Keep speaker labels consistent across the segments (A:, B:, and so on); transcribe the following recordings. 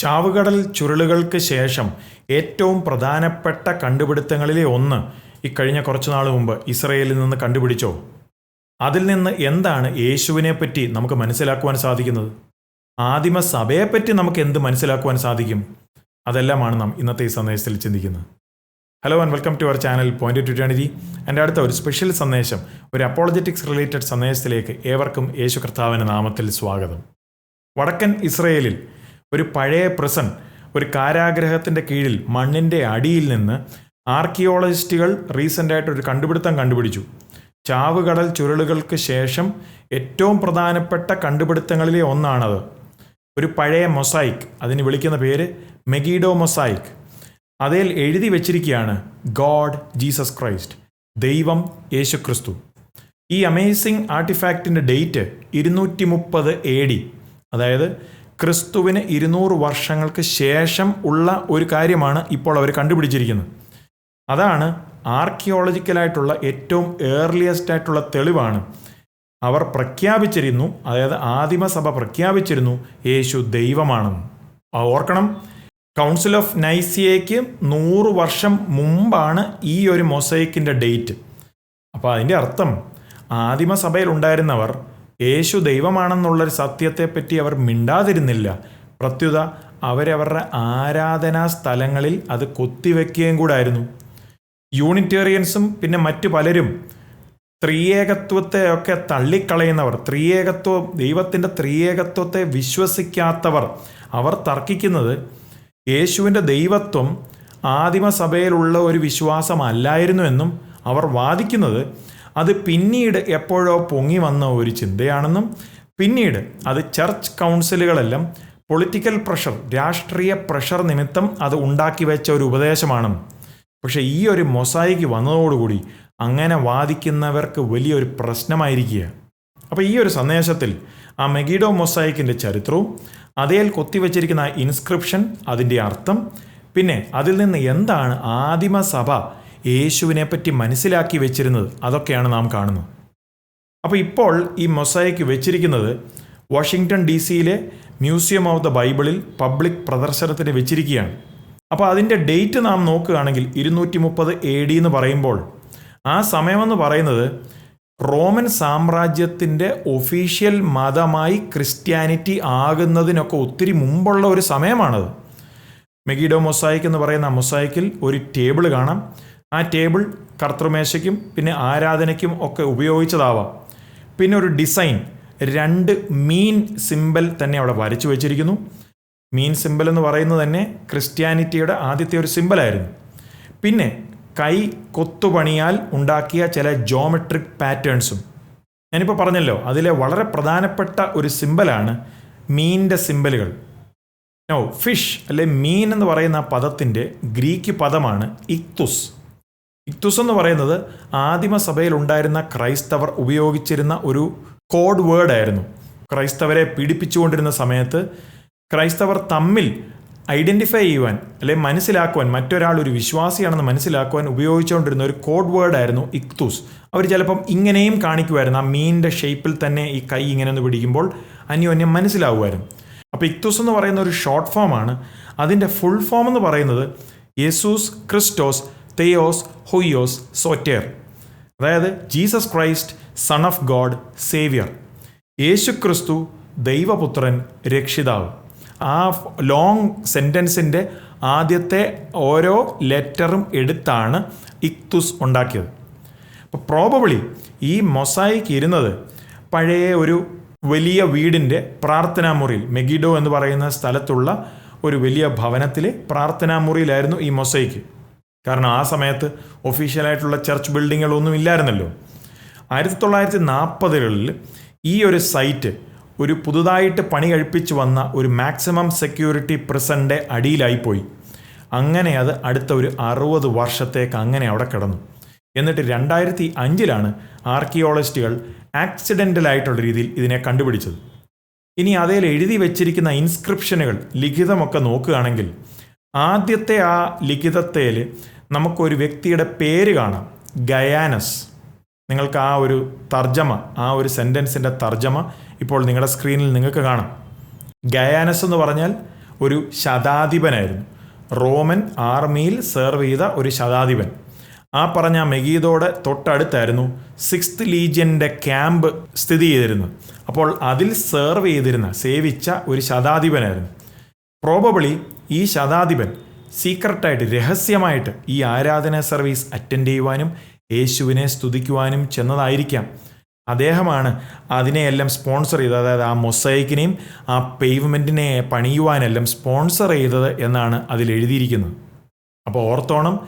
A: ചാവുകടൽ ചുരുളുകൾക്ക് ശേഷം ഏറ്റവും പ്രധാനപ്പെട്ട കണ്ടുപിടുത്തങ്ങളിലെ ഒന്ന് ഇക്കഴിഞ്ഞ കുറച്ചു നാൾ മുമ്പ് ഇസ്രയേലിൽ നിന്ന് കണ്ടുപിടിച്ചോ? അതിൽ നിന്ന് എന്താണ് യേശുവിനെ പറ്റി നമുക്ക് മനസ്സിലാക്കുവാൻ സാധിക്കുന്നത്? ആദിമ സഭയെപ്പറ്റി നമുക്ക് എന്ത് മനസ്സിലാക്കുവാൻ സാധിക്കും? അതെല്ലാമാണ് നാം ഇന്നത്തെ ഈ സന്ദേശത്തിൽ ചിന്തിക്കുന്നത്. Hello and welcome to our channel point to എന്റെ അടുത്ത ഒരു സ്പെഷ്യൽ സന്ദേശം ഒരു അപ്പോളജറ്റിക്സ് റിലേറ്റഡ് സന്ദേശത്തിലേക്ക് ഏവർക്കും യേശു കർത്താവിന്റെ നാമത്തിൽ സ്വാഗതം. വടക്കൻ ഇസ്രയേലിൽ ഒരു പഴയ പ്രസൻ ഒരു കാരാഗ്രഹത്തിന്റെ കീഴിൽ മണ്ണിന്റെ അടിയിൽ നിന്ന് ആർക്കിയോളജിസ്റ്റുകൾ റീസെന്റായിട്ട് ഒരു കണ്ടുപിടുത്തം കണ്ടുപിടിച്ചു. ചാവുകടൽ ചുരുളുകൾക്ക് ശേഷം ഏറ്റവും പ്രധാനപ്പെട്ട കണ്ടുപിടുത്തങ്ങളിലെ ഒന്നാണത്. ഒരു പഴയ മൊസൈക്ക് അതിന് വിളിക്കുന്ന പേര് മെഗീഡോ മൊസൈക്ക് അതിൽ എഴുതി വച്ചിരിക്കുകയാണ് ഗോഡ് ജീസസ് ക്രൈസ്റ്റ് ദൈവം യേശുക്രിസ്തു. ഈ അമേസിംഗ് ആർട്ടിഫാക്റ്റിന്റെ ഡേറ്റ് ഇരുന്നൂറ്റി മുപ്പത് എ ഡി അതായത് ക്രിസ്തുവിന് ഇരുന്നൂറ് വർഷങ്ങൾക്ക് ശേഷം ഉള്ള ഒരു കാര്യമാണ് ഇപ്പോൾ അവർ കണ്ടുപിടിച്ചിരിക്കുന്നത്. അതാണ് ആർക്കിയോളജിക്കലായിട്ടുള്ള ഏറ്റവും ഏർലിയസ്റ്റ് ആയിട്ടുള്ള തെളിവാണ്. അവർ പ്രഖ്യാപിച്ചിരുന്നു അതായത് ആദിമസഭ പ്രഖ്യാപിച്ചിരുന്നു യേശു ദൈവമാണെന്ന്. ഓർക്കണം. കൗൺസിൽ ഓഫ് നൈസിയയ്ക്ക് നൂറ് വർഷം മുമ്പാണ് ഈ ഒരു മൊസൈക്കിന്റെ ഡേറ്റ്. അപ്പോൾ അതിന്റെ അർത്ഥം ആദിമസഭയിൽ ഉണ്ടായിരുന്നവർ യേശു ദൈവമാണെന്നുള്ളൊരു സത്യത്തെപ്പറ്റി അവർ മിണ്ടാതിരുന്നില്ല. പ്രത്യുത അവരവരുടെ ആരാധനാ സ്ഥലങ്ങളിൽ അത് കൊത്തിവെക്കുകയും കൂടായിരുന്നു. യൂണിറ്റേറിയൻസും പിന്നെ മറ്റു പലരും ത്രിയേകത്വത്തെയൊക്കെ തള്ളിക്കളയുന്നവർ ത്രിയേകത്വ ദൈവത്തിന്റെ ത്രിയേകത്വത്തെ വിശ്വസിക്കാത്തവർ അവർ തർക്കിക്കുന്നത് യേശുവിന്റെ ദൈവത്വം ആദിമസഭയിലുള്ള ഒരു വിശ്വാസമല്ലായിരുന്നു എന്നും അവർ വാദിക്കുന്നത് അത് പിന്നീട് എപ്പോഴോ പൊങ്ങി വന്ന ഒരു ചിന്തയാണെന്നും പിന്നീട് അത് ചർച്ച് കൗൺസിലുകളെല്ലാം പൊളിറ്റിക്കൽ പ്രഷർ രാഷ്ട്രീയ പ്രഷർ നിമിത്തം അത് ഉണ്ടാക്കി വെച്ച ഒരു ഉപദേശമാണെന്നും. പക്ഷേ ഈ ഒരു മൊസായിക്ക് വന്നതോടുകൂടി അങ്ങനെ വാദിക്കുന്നവർക്ക് വലിയൊരു പ്രശ്നമായിരിക്കുക. അപ്പോൾ ഈ ഒരു സന്ദേശത്തിൽ ആ മെഗീഡോ മൊസായിക്കിന്റെ ചരിത്രവും അതേൽ കൊത്തിവെച്ചിരിക്കുന്ന ഇൻസ്ക്രിപ്ഷൻ അതിന്റെ അർത്ഥം പിന്നെ അതിൽ നിന്ന് എന്താണ് ആദിമസഭ യേശുവിനെ പറ്റി മനസ്സിലാക്കി വെച്ചിരുന്നത് അതൊക്കെയാണ് നാം കാണുന്നത്. അപ്പോൾ ഇപ്പോൾ ഈ മൊസൈക്ക് വെച്ചിരിക്കുന്നത് വാഷിങ്ടൺ ഡി സിയിലെ മ്യൂസിയം ഓഫ് ദ ബൈബിളിൽ പബ്ലിക് പ്രദർശനത്തിന് വെച്ചിരിക്കുകയാണ്. അപ്പോൾ അതിന്റെ ഡേറ്റ് നാം നോക്കുകയാണെങ്കിൽ ഇരുന്നൂറ്റി മുപ്പത് എ ഡി എന്ന് പറയുമ്പോൾ ആ സമയമെന്ന് പറയുന്നത് റോമൻ സാമ്രാജ്യത്തിന്റെ ഒഫീഷ്യൽ മതമായി ക്രിസ്ത്യാനിറ്റി ആകുന്നതിനൊക്കെ ഒത്തിരി മുമ്പുള്ള ഒരു സമയമാണത്. മെഗിഡോ മൊസായിക്ക് എന്ന് പറയുന്ന മൊസായിക്കിൽ ഒരു ടേബിൾ കാണാം. ആ ടേബിൾ കർത്തൃമേശയ്ക്കും പിന്നെ ആരാധനയ്ക്കും ഒക്കെ ഉപയോഗിച്ചതാവാം. പിന്നെ ഒരു ഡിസൈൻ രണ്ട് മീൻ സിമ്പൽ തന്നെ അവിടെ വരച്ചു വെച്ചിരിക്കുന്നു. മീൻ സിമ്പൽ എന്ന് പറയുന്നത് തന്നെ ക്രിസ്ത്യാനിറ്റിയുടെ ആദ്യത്തെ ഒരു സിമ്പലായിരുന്നു. പിന്നെ കൈ കൊത്തുപണിയാൽ ഉണ്ടാക്കിയ ചില ജോമെട്രിക് പാറ്റേൺസും ഞാനിപ്പോൾ പറഞ്ഞല്ലോ അതിലെ വളരെ പ്രധാനപ്പെട്ട ഒരു സിമ്പലാണ് മീനിന്റെ സിമ്പലുകൾ. നോ ഫിഷ് അല്ലെ മീൻ എന്ന് പറയുന്ന പദത്തിന്റെ ഗ്രീക്ക് പദമാണ് ഇക്തുസ്. ഇക്തുസ് എന്ന് പറയുന്നത് ആദിമസഭയിൽ ഉണ്ടായിരുന്ന ക്രൈസ്തവർ ഉപയോഗിച്ചിരുന്ന ഒരു കോഡ് വേർഡ് ആയിരുന്നു. ക്രൈസ്തവരെ പീഡിപ്പിച്ചുകൊണ്ടിരുന്ന സമയത്ത് ക്രൈസ്തവർ തമ്മിൽ ഐഡന്റിഫൈ ചെയ്യുവാൻ അല്ലെങ്കിൽ മനസ്സിലാക്കുവാൻ മറ്റൊരാൾ ഒരു വിശ്വാസിയാണെന്ന് മനസ്സിലാക്കുവാൻ ഉപയോഗിച്ചുകൊണ്ടിരുന്ന ഒരു കോഡ് വേർഡ് ആയിരുന്നു ഇക്തൂസ്. അവർ ചിലപ്പം ഇങ്ങനെയും കാണിക്കുമായിരുന്നു ആ മീനിന്റെ ഷേപ്പിൽ തന്നെ ഈ കൈ ഇങ്ങനെ ഒന്ന് പിടിക്കുമ്പോൾ അന്യോന്യം മനസ്സിലാവുമായിരുന്നു. അപ്പോൾ ഇക്തൂസ് എന്ന് പറയുന്ന ഒരു ഷോർട്ട് ഫോമാണ്. അതിന്റെ ഫുൾ ഫോം എന്ന് പറയുന്നത് യേസൂസ് ക്രിസ്റ്റോസ് തെയോസ് ഹുയോസ് സോറ്റേർ അതായത് Jesus Christ son of God saviour യേശു ക്രിസ്തു ദൈവപുത്രൻ രക്ഷിതാവ്. ആ ലോങ് സെന്റൻസിന്റെ ആദ്യത്തെ ഓരോ ലെറ്ററും എടുത്താണ് ഇക്തുസ് ഉണ്ടാക്കിയത്. അപ്പോൾ പ്രോബബിളി ഈ മൊസായിക്ക് ഇരുന്നത് പഴയ ഒരു വലിയ വീടിന്റെ പ്രാർത്ഥനാ മുറിയിൽ മെഗിഡോ എന്ന് പറയുന്ന സ്ഥലത്തുള്ള ഒരു വലിയ ഭവനത്തിലെ പ്രാർത്ഥനാ മുറിയിലായിരുന്നു ഈ മൊസൈക്ക് കാരണം ആ സമയത്ത് ഒഫീഷ്യലായിട്ടുള്ള ചർച്ച് ബിൽഡിങ്ങുകളൊന്നും ഇല്ലായിരുന്നല്ലോ. ആയിരത്തി തൊള്ളായിരത്തി നാൽപ്പതുകളിൽ ഈ ഒരു സൈറ്റ് ഒരു പുതുതായിട്ട് പണി കഴിപ്പിച്ച് വന്ന ഒരു മാക്സിമം സെക്യൂരിറ്റി പ്രസന്റെ അടിയിലായിപ്പോയി. അങ്ങനെ അത് അടുത്ത ഒരു അറുപത് വർഷത്തേക്ക് അങ്ങനെ അവിടെ കിടന്നു. എന്നിട്ട് രണ്ടായിരത്തി അഞ്ചിലാണ് ആർക്കിയോളജിസ്റ്റുകൾ ആക്സിഡന്റലായിട്ടുള്ള രീതിയിൽ ഇതിനെ കണ്ടുപിടിച്ചത്. ഇനി അതിൽ എഴുതി വെച്ചിരിക്കുന്ന ഇൻസ്ക്രിപ്ഷനുകൾ ലിഖിതമൊക്കെ നോക്കുകയാണെങ്കിൽ ആദ്യത്തെ ആ ലിഖിതത്തിൽ നമുക്കൊരു വ്യക്തിയുടെ പേര് കാണാം. ഗയാനസ്. നിങ്ങൾക്ക് ആ ഒരു തർജമ ആ ഒരു സെന്റൻസിന്റെ തർജമ ഇപ്പോൾ നിങ്ങളുടെ സ്ക്രീനിൽ നിങ്ങൾക്ക് കാണാം. ഗയാനസ് എന്ന് പറഞ്ഞാൽ ഒരു ശതാധിപനായിരുന്നു. റോമൻ ആർമിയിൽ സെർവ് ചെയ്ത ഒരു ശതാധിപൻ. ആ പറഞ്ഞ മെഗീദോടെ തൊട്ടടുത്തായിരുന്നു സിക്സ്ത് ലീജിയന്റെ ക്യാമ്പ് സ്ഥിതി ചെയ്തിരുന്നത്. അപ്പോൾ അതിൽ സെർവ് ചെയ്തിരുന്ന സേവിച്ച ഒരു ശതാധിപനായിരുന്നു. പ്രോബബിളി ഈ ശതാധിപൻ സീക്രട്ടായിട്ട് രഹസ്യമായിട്ട് ഈ ആരാധന സർവീസ് അറ്റൻഡ് ചെയ്യുവാനും യേശുവിനെ സ്തുതിക്കുവാനും ചെന്നതായിരിക്കാം. അദ്ദേഹമാണ് അതിനെയെല്ലാം സ്പോൺസർ ചെയ്തത്. അതായത് ആ മൊസൈക്കിനെയും ആ പേയ്മെന്റിനെ പണിയുവാനെല്ലാം സ്പോൺസർ ചെയ്തത് എന്നാണ് അതിൽ എഴുതിയിരിക്കുന്നത്. അപ്പോൾ ഓർത്തോണം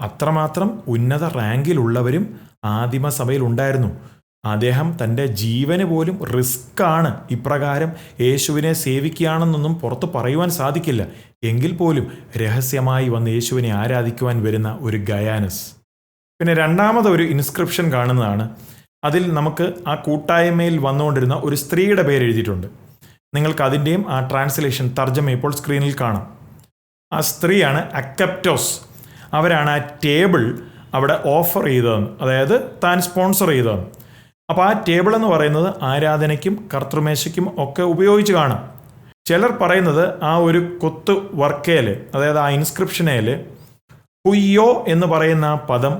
A: അത്രമാത്രം ഉന്നത റാങ്കിലുള്ളവരും ആദിമസഭയിൽ ഉണ്ടായിരുന്നു. അദ്ദേഹം തന്റെ ജീവന് പോലും റിസ്ക് ആണ് ഇപ്രകാരം യേശുവിനെ സേവിക്കുകയാണെന്നൊന്നും പുറത്ത് പറയുവാൻ സാധിക്കില്ല. എങ്കിൽ പോലും രഹസ്യമായി വന്ന് യേശുവിനെ ആരാധിക്കുവാൻ വരുന്ന ഒരു ഗയാനസ്. പിന്നെ രണ്ടാമത് ഒരു ഇൻസ്ക്രിപ്ഷൻ കാണുന്നതാണ്. അതിൽ നമുക്ക് ആ കൂട്ടായ്മയിൽ വന്നുകൊണ്ടിരുന്ന ഒരു സ്ത്രീയുടെ പേര് എഴുതിയിട്ടുണ്ട്. നിങ്ങൾക്ക് അതിന്റെയും ആ ട്രാൻസ്ലേഷൻ തർജമ ഇപ്പോൾ സ്ക്രീനിൽ കാണാം. ആ സ്ത്രീയാണ് അക്കപ്റ്റോസ്. അവരാണ് ആ ടേബിൾ അവിടെ ഓഫർ ചെയ്തതെന്ന്. അതായത് താൻ സ്പോൺസർ ചെയ്തതെന്ന്. അപ്പോൾ ആ ടേബിൾ എന്ന് പറയുന്നത് ആരാധനയ്ക്കും കർത്തൃമേശയ്ക്കും ഒക്കെ ഉപയോഗിച്ച് കാണാം. ചിലർ പറയുന്നത് ആ ഒരു കൊത്ത് വർക്കേൽ അതായത് ആ ഇൻസ്ക്രിപ്ഷനേൽ ഹുയ്യോ എന്ന് പറയുന്ന പദം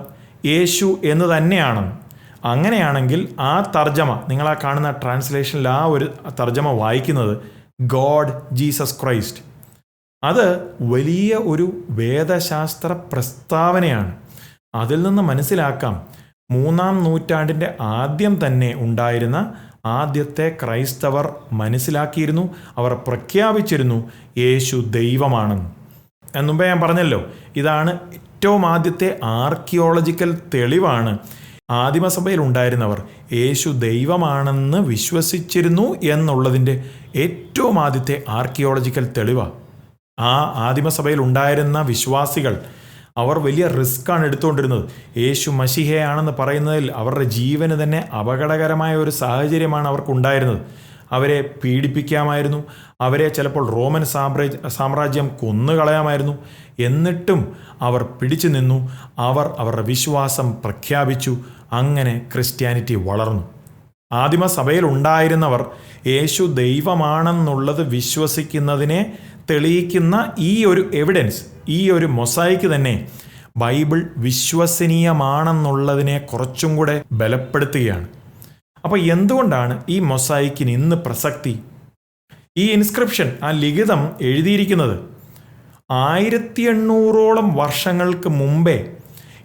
A: യേശു എന്ന് തന്നെയാണ്. അങ്ങനെയാണെങ്കിൽ ആ തർജമ നിങ്ങൾ ആ കാണുന്ന ട്രാൻസ്ലേഷനിൽ ആ ഒരു തർജമ വായിക്കുന്നത് ഗോഡ് ജീസസ് ക്രൈസ്റ്റ് അത് വലിയ ഒരു വേദശാസ്ത്ര പ്രസ്താവനയാണ്. അതിൽ നിന്ന് മനസ്സിലാക്കാം മൂന്നാം നൂറ്റാണ്ടിന്റെ ആദ്യം തന്നെ ഉണ്ടായിരുന്ന ആദ്യത്തെ ക്രൈസ്തവർ മനസ്സിലാക്കിയിരുന്നു അവർ പ്രഖ്യാപിച്ചിരുന്നു യേശു ദൈവമാണെന്ന്. എന്നുമ്പേ ഞാൻ പറഞ്ഞല്ലോ ഇതാണ് ഏറ്റവും ആദ്യത്തെ ആർക്കിയോളജിക്കൽ തെളിവാണ്. ആദിമസഭയിൽ ഉണ്ടായിരുന്നവർ യേശു ദൈവമാണെന്ന് വിശ്വസിച്ചിരുന്നു എന്നുള്ളതിന്റെ ഏറ്റവും ആദ്യത്തെ ആർക്കിയോളജിക്കൽ തെളിവാണ് ആ ആദിമസഭയിൽ ഉണ്ടായിരുന്ന വിശ്വാസികൾ അവർ വലിയ റിസ്ക്കാണ് എടുത്തുകൊണ്ടിരുന്നത്. യേശു മഷിഹയാണെന്ന് പറയുന്നതിൽ അവരുടെ ജീവന് തന്നെ അപകടകരമായ ഒരു സാഹചര്യമാണ് അവർക്കുണ്ടായിരുന്നത്. അവരെ പീഡിപ്പിക്കാമായിരുന്നു. അവരെ ചിലപ്പോൾ റോമൻ സാമ്രാജ്യ സാമ്രാജ്യം കൊന്നുകളയാമായിരുന്നു. എന്നിട്ടും അവർ പിടിച്ചു നിന്നു. അവർ അവരുടെ വിശ്വാസം പ്രഖ്യാപിച്ചു. അങ്ങനെ ക്രിസ്ത്യാനിറ്റി വളർന്നു. ആദിമ സഭയിൽ ഉണ്ടായിരുന്നവർ യേശു ദൈവമാണെന്നുള്ളത് വിശ്വസിക്കുന്നതിനെ തെളിയിക്കുന്ന ഈ ഒരു എവിഡൻസ് ഈ ഒരു മൊസായിക്ക് തന്നെ ബൈബിൾ വിശ്വസനീയമാണെന്നുള്ളതിനെ കുറച്ചും കൂടെ ബലപ്പെടുത്തുകയാണ്. അപ്പോൾ എന്തുകൊണ്ടാണ് ഈ മൊസൈക്കിന് ഇന്ന് പ്രസക്തി? ഈ ഇൻസ്ക്രിപ്ഷൻ ആ ലിഖിതം എഴുതിയിരിക്കുന്നത് ആയിരത്തി എണ്ണൂറോളം വർഷങ്ങൾക്ക് മുമ്പേ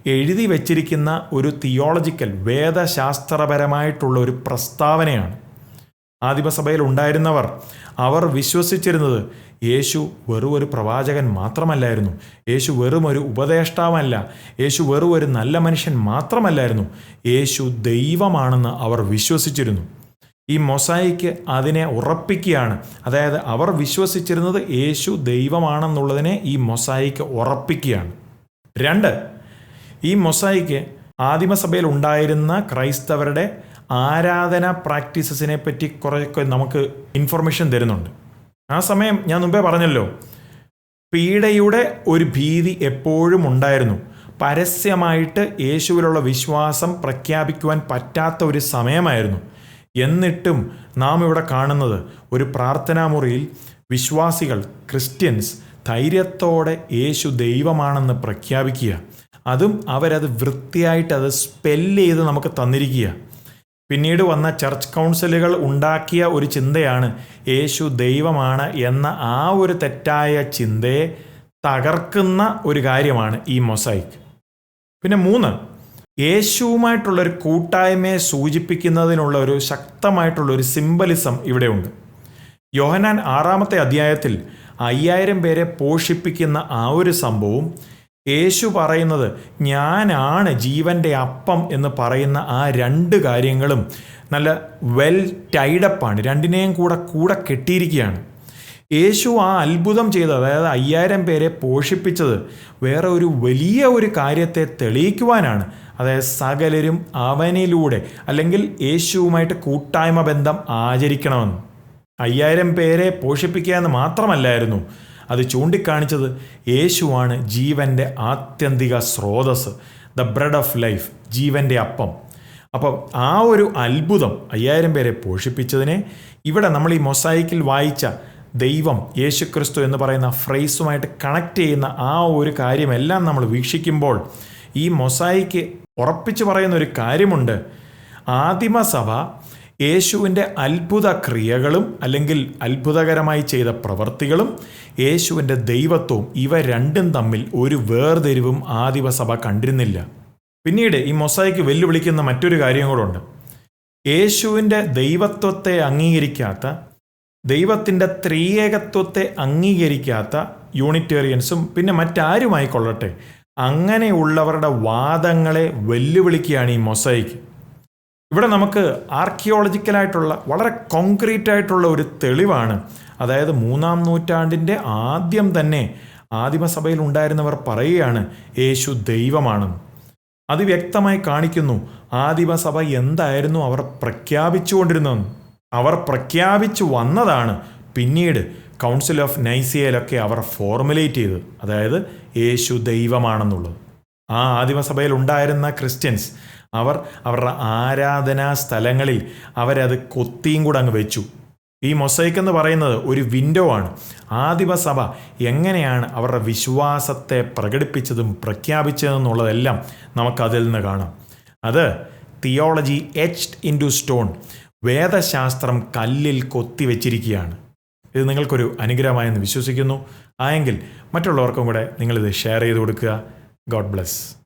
A: എഴുതി വച്ചിരിക്കുന്ന ഒരു തിയോളജിക്കൽ വേദശാസ്ത്രപരമായിട്ടുള്ള ഒരു പ്രസ്താവനയാണ്. ആദിമസഭയിൽ ഉണ്ടായിരുന്നവർ അവർ വിശ്വസിച്ചിരുന്നത് യേശു വെറും ഒരു പ്രവാചകൻ മാത്രമല്ലായിരുന്നു. യേശു വെറും ഒരു ഉപദേഷ്ടാവല്ല. യേശു വെറും ഒരു നല്ല മനുഷ്യൻ മാത്രമല്ലായിരുന്നു. യേശു ദൈവമാണെന്ന് അവർ വിശ്വസിച്ചിരുന്നു. ഈ മൊസായിക്ക് അതിനെ ഉറപ്പിക്കുകയാണ്. അതായത് അവർ വിശ്വസിച്ചിരുന്നത് യേശു ദൈവമാണെന്നുള്ളതിനെ ഈ മൊസായിക്ക് ഉറപ്പിക്കുകയാണ്. രണ്ട് ഈ മൊസായിക്ക് ആദിമസഭയിൽ ഉണ്ടായിരുന്ന ക്രൈസ്തവരുടെ ആരാധന പ്രാക്ടീസസിനെ പറ്റി കുറേയൊക്കെ നമുക്ക് ഇൻഫർമേഷൻ തരുന്നുണ്ട്. ആ സമയം ഞാൻ മുമ്പേ പറഞ്ഞല്ലോ. പീഡയുടെ ഒരു ഭീതി എപ്പോഴും ഉണ്ടായിരുന്നു. പരസ്യമായിട്ട് യേശുവിലുള്ള വിശ്വാസം പ്രഖ്യാപിക്കുവാൻ പറ്റാത്ത ഒരു സമയമായിരുന്നു. എന്നിട്ടും നാം ഇവിടെ കാണുന്നത് ഒരു പ്രാർത്ഥനാമുറിയിൽ വിശ്വാസികൾ ക്രിസ്ത്യൻസ് ധൈര്യത്തോടെ യേശു ദൈവമാണെന്ന് പ്രഖ്യാപിക്കുക. അതും അവരത് വൃത്തിയായിട്ട് അത് സ്പെല്ല് ചെയ്ത് നമുക്ക് തന്നിരിക്കുക. പിന്നീട് വന്ന ചർച്ച് കൗൺസിലുകൾ ഉണ്ടാക്കിയ ഒരു ചിന്തയാണ് യേശു ദൈവമാണ് എന്ന ആ ഒരു തെറ്റായ ചിന്തയെ തകർക്കുന്ന ഒരു കാര്യമാണ് ഈ മൊസൈക്ക്. പിന്നെ മൂന്ന് യേശുവുമായിട്ടുള്ളൊരു കൂട്ടായ്മയെ സൂചിപ്പിക്കുന്നതിനുള്ള ഒരു ശക്തമായിട്ടുള്ള ഒരു സിംബലിസം ഇവിടെയുണ്ട്. യോഹനാൻ ആറാമത്തെ അധ്യായത്തിൽ അയ്യായിരം പേരെ പോഷിപ്പിക്കുന്ന ആ ഒരു സംഭവവും യേശു പറയുന്നത് ഞാനാണ് ജീവന്റെ അപ്പം എന്ന് പറയുന്ന ആ രണ്ട് കാര്യങ്ങളും നല്ല വെൽ ടൈഡപ്പാണ് രണ്ടിനെയും കൂടെ കൂടെ കെട്ടിയിരിക്കുകയാണ്. യേശു ആ അത്ഭുതം ചെയ്ത് അതായത് അയ്യായിരം പേരെ പോഷിപ്പിച്ചത് വേറെ ഒരു വലിയ ഒരു കാര്യത്തെ തെളിയിക്കുവാനാണ്. അതായത് സകലരും അവനിലൂടെ അല്ലെങ്കിൽ യേശുവുമായിട്ട് കൂട്ടായ്മ ബന്ധം ആചരിക്കണമെന്ന്. അയ്യായിരം പേരെ പോഷിപ്പിക്കുക എന്ന് മാത്രമല്ലായിരുന്നു. അത് ചൂണ്ടിക്കാണിച്ചത് യേശുവാണ് ജീവന്റെ ആത്യന്തിക സ്രോതസ് ദ ബ്രെഡ് ഓഫ് ലൈഫ് ജീവന്റെ അപ്പം. അപ്പം ആ ഒരു അത്ഭുതം അയ്യായിരം പേരെ പോഷിപ്പിച്ചതിനെ ഇവിടെ നമ്മൾ ഈ മൊസൈക്കിൽ വായിച്ച ദൈവം യേശുക്രിസ്തു എന്ന് പറയുന്ന ഫ്രേസുമായിട്ട് കണക്ട് ചെയ്യുന്ന ആ ഒരു കാര്യമെല്ലാം നമ്മൾ വീക്ഷിക്കുമ്പോൾ ഈ മൊസായിക്ക് ഉറപ്പിച്ചു പറയുന്ന ഒരു കാര്യമുണ്ട്. ആദിമസഭ യേശുവിന്റെ അത്ഭുത ക്രിയകളും അല്ലെങ്കിൽ അത്ഭുതകരമായി ചെയ്ത പ്രവർത്തികളും യേശുവിന്റെ ദൈവത്വവും ഇവ രണ്ടും തമ്മിൽ ഒരു വേർതിരിവും ആദിവസഭ കണ്ടിരുന്നില്ല. പിന്നീട് ഈ മൊസായിക്ക് വെല്ലുവിളിക്കുന്ന മറ്റൊരു കാര്യം കൂടെ യേശുവിന്റെ ദൈവത്വത്തെ അംഗീകരിക്കാത്ത ദൈവത്തിന്റെ ത്രിയേകത്വത്തെ അംഗീകരിക്കാത്ത യൂണിറ്റേറിയൻസും പിന്നെ മറ്റാരുമായി കൊള്ളട്ടെ അങ്ങനെയുള്ളവരുടെ വാദങ്ങളെ വെല്ലുവിളിക്കുകയാണ് ഈ മൊസൈക്ക് ഇവിടെ നമുക്ക് ആർക്കിയോളജിക്കലായിട്ടുള്ള വളരെ കോൺക്രീറ്റ് ആയിട്ടുള്ള ഒരു തെളിവാണ്. അതായത് മൂന്നാം നൂറ്റാണ്ടിന്റെ ആദ്യം തന്നെ ആദിമസഭയിൽ ഉണ്ടായിരുന്നവർ പറയുകയാണ് യേശു ദൈവമാണ്. അത് വ്യക്തമായി കാണിക്കുന്നു ആദിമസഭ എന്തായിരുന്നു അവർ പ്രഖ്യാപിച്ചുകൊണ്ടിരുന്നത്? അവർ പ്രഖ്യാപിച്ചു വന്നതാണ് പിന്നീട് കൗൺസിൽ ഓഫ് നൈസിയയിലൊക്കെ അവർ ഫോർമുലേറ്റ് ചെയ്തത് അതായത് യേശു ദൈവമാണെന്നുള്ളത്. ആ ആദിമസഭയിൽ ഉണ്ടായിരുന്ന ക്രിസ്ത്യൻസ് അവർ അവരുടെ ആരാധനാ സ്ഥലങ്ങളിൽ അവരത് കൊത്തിയും കൂടെ അങ്ങ് വെച്ചു. ഈ മൊസൈക്ക് എന്ന് പറയുന്നത് ഒരു വിൻഡോ ആണ്. ആദിമസഭ എങ്ങനെയാണ് അവരുടെ വിശ്വാസത്തെ പ്രകടിപ്പിച്ചതും പ്രഖ്യാപിച്ചതെന്നുള്ളതെല്ലാം നമുക്കതിൽ നിന്ന് കാണാം. അത് theology etched into stone വേദശാസ്ത്രം കല്ലിൽ കൊത്തിവെച്ചിരിക്കുകയാണ് ഇത് നിങ്ങൾക്കൊരു അനുഗ്രഹമായെന്ന് വിശ്വസിക്കുന്നു. ആയെങ്കിൽ മറ്റുള്ളവർക്കും കൂടെ നിങ്ങളിത് ഷെയർ ചെയ്ത് കൊടുക്കുക. God bless